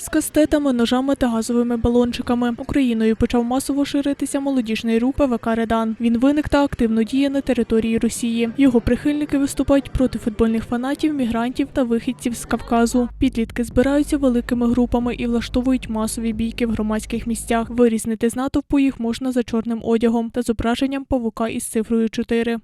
З кастетами, ножами та газовими балончиками Україною почав масово ширитися молодіжний рух ПВК Редан. Він виник та активно діє на території Росії. Його прихильники виступають проти футбольних фанатів, мігрантів та вихідців з Кавказу. Підлітки збираються великими групами і влаштовують масові бійки в громадських місцях. Вирізнити з натовпу їх можна за чорним одягом та зображенням павука із цифрою 4.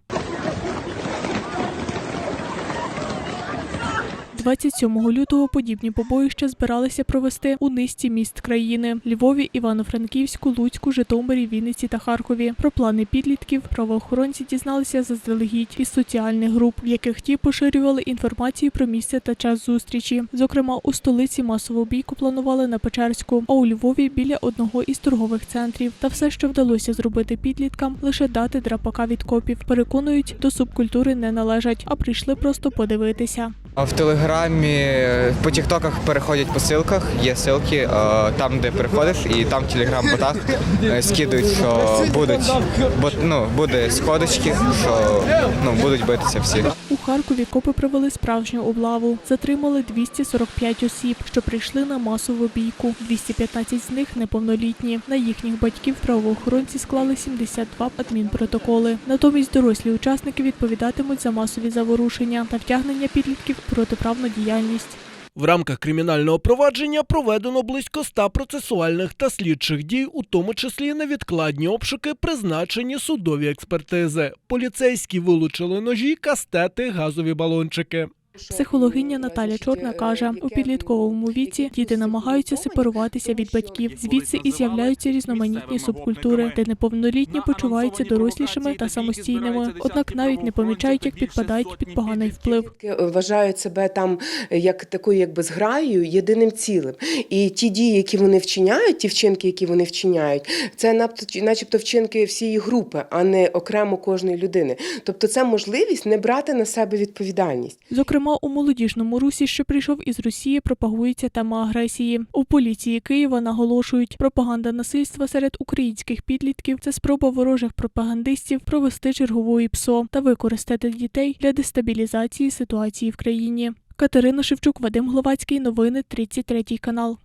27 лютого подібні побоїща збиралися провести у низці міст країни Львові, Івано-Франківську, Луцьку, Житомирі, Вінниці та Харкові. Про плани підлітків правоохоронці дізналися заздалегідь із соціальних груп, в яких ті поширювали інформацію про місце та час зустрічі. Зокрема, у столиці масову бійку планували на Печерську, а у Львові біля одного із торгових центрів. Та все, що вдалося зробити підліткам, лише дати драпака від копів. Переконують, до субкультури не належать, а прийшли просто подивитися. В телеграмі е, по тіктоках переходять по ссылках, є ссылки, е, там, де переходиш, і там в телеграм-ботах е, скидують, що будуть бо, ну, буде сходочки, що ну, будуть битися всі. У Харкові копи провели справжню облаву. Затримали 245 осіб, що прийшли на масову бійку. 215 з них неповнолітні. На їхніх батьків правоохоронці склали 72 адмінпротоколи. Натомість дорослі учасники відповідатимуть за масові заворушення та втягнення підлітків протиправну діяльність. В рамках кримінального провадження проведено близько 100 процесуальних та слідчих дій, у тому числі невідкладні обшуки, призначені судові експертизи. Поліцейські вилучили ножі, кастети, газові балончики. Психологиня Наталя Чорна каже, у підлітковому віці діти намагаються сепаруватися від батьків. Звідси і з'являються різноманітні субкультури, де неповнолітні почуваються дорослішими та самостійними, однак навіть не помічають, як підпадають під поганий вплив. Вважають себе там як такою, якби зграєю, єдиним цілим. І ті дії, які вони вчиняють, ті вчинки, які вони вчиняють, це начебто вчинки всієї групи, а не окремо кожної людини. Тобто, це можливість не брати на себе відповідальність. Зокрема, у молодіжному русі, що прийшов із Росії, пропагується тема агресії. У поліції Києва наголошують, пропаганда насильства серед українських підлітків це спроба ворожих пропагандистів провести чергової ПСО та використати дітей для дестабілізації ситуації в країні. Катерина Шевчук, Вадим Гловацький, новини 33 канал.